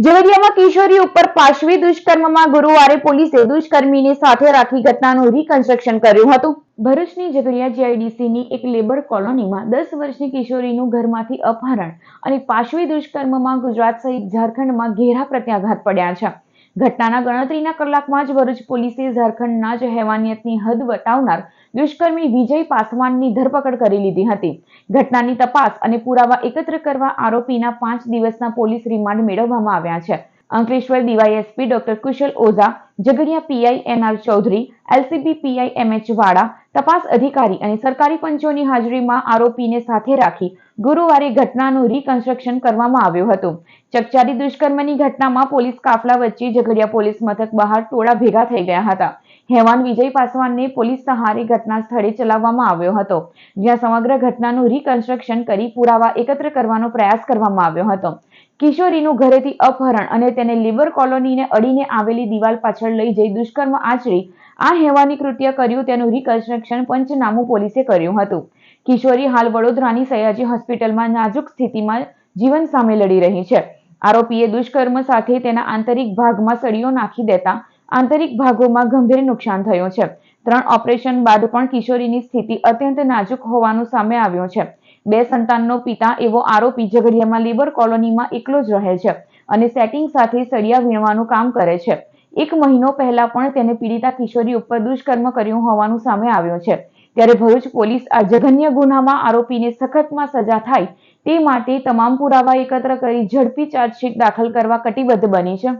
ઝઘડિયામાં કિશોરી ઉપર પાશવી દુષ્કર્મમાં ગુરુવારે પોલીસે દુષ્કર્મીને સાથે રાખી ઘટનાનું રિકન્સ્ટ્રક્શન કર્યું હતું. ભરૂચની ઝઘડિયા જીઆઈડીસીની એક લેબર કોલોનીમાં દસ વર્ષની કિશોરીનું ઘરમાંથી અપહરણ અને પાશવી દુષ્કર્મમાં ગુજરાત સહિત ઝારખંડમાં ઘેરા પ્રત્યાઘાત પડ્યા છે. ઘટનાના ગણતરીના કલાકમાં જ ભરૂચ પોલીસે ઝારખંડના જ હેવાનિયતની હદ વટાવનાર દુષ્કર્મી વિજય પાસવાનની ધરપકડ કરી લીધી હતી. ઘટનાની તપાસ અને પુરાવા એકત્ર કરવા આરોપીના પાંચ દિવસના પોલીસ રિમાન્ડ મેળવવામાં આવ્યા છે. Ankleshwar DYSP doctor Kushal Ojha, Jhagadia PI N R Chaudhary, LCB PI M H Vada તપાસ અધિકારી અને સરકારી પંચોની હાજરીમાં આરોપીને સાથે રાખી ગુરુવારે ઘટનાનું રિકન્સ્ટ્રક્શન કરવામાં આવ્યું હતું. ચકચારી દુષ્કર્મની ઘટનામાં પોલીસ કાફલા વચ્ચે ઝઘડિયા પોલીસ મથક બહાર ટોળા ભેગા થઈ ગયા હતા. હેવાન વિજય પાસવાનને પોલીસ સહારે ઘટના સ્થળે ચલાવવામાં આવ્યો હતો, જ્યાં સમગ્ર ઘટનાનું રિકન્સ્ટ્રક્શન કરી પુરાવા એકત્ર કરવાનો પ્રયાસ કરવામાં આવ્યો હતો. કિશોરીનું ઘરેથી અપહરણ અને તેને લિબર કોલોનીને અડીને આવેલી દિવાલ પાછળ લઈ જઈ દુષ્કર્મ આચરી, આ હેવાની કૃત્ય કર્યું તેનું રિકન્સ્ટ્રક્શન પંચનામું પોલીસે કર્યું હતું. કિશોરી હાલ વડોદરાની સયાજી હોસ્પિટલમાં નાજુક સ્થિતિમાં જીવન સામે લડી રહી છે. આરોપીએ દુષ્કર્મ સાથે તેના આંતરિક ભાગમાં સળીઓ નાખી દેતા આંતરિક ભાગોમાં ગંભીર નુકસાન થયું છે. ત્રણ ઓપરેશન બાદ પણ કિશોરીની સ્થિતિ અત્યંત નાજુક હોવાનું સામે આવ્યું છે. બે સંતાનનો પિતા એવો આરોપી ઝઘડિયામાં લેબર કોલોનીમાં એકલો જ રહે છે અને સેટિંગ સાથે સળિયા વીણવાનું કામ કરે છે. એક મહિનો પહેલા પણ તેને પીડિતા કિશોરી ઉપર દુષ્કર્મ કર્યું હોવાનું સામે આવ્યું છે. ત્યારે ભરૂચ પોલીસ આ જઘન્ય ગુનામાં આરોપીને સખતમાં સજા થાય તે માટે તમામ પુરાવા એકત્ર કરી ઝડપી ચાર્જશીટ દાખલ કરવા કટિબદ્ધ બની છે.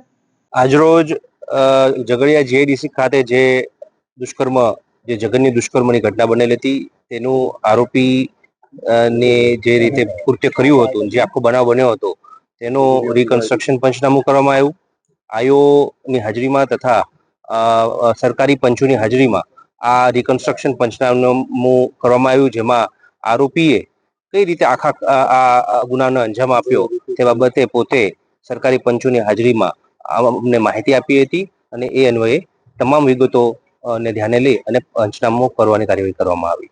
આજરોજ ઝઘડિયા જીઆઈડીસી ખાતે જે દુષ્કર્મ, જે જઘન્ય દુષ્કર્મની ઘટના બનેલી હતી, તેનું આરોપી ને જે રીતે કૃત્ય કર્યું હતું, જે આખો બનાવ બન્યો હતો, તેનું રિકન્સ્ટ્રક્શન પંચનામું કરવામાં આવ્યું. આયોની હાજરીમાં તથા સરકારી પંચોની હાજરીમાં આ રિકન્સ્ટ્રક્શન પંચનામું કરવામાં આવ્યું, જેમાં આરોપીએ કઈ રીતે આખા આ ગુનાનો અંજામ આપ્યો તે બાબતે પોતે સરકારી પંચોની હાજરીમાં અમને માહિતી આપી હતી અને એ અન્વયે તમામ વિગતો અ, ધ્યાને લઈ અને પંચનામું કરવાની કાર્યવાહી કરવામાં આવી.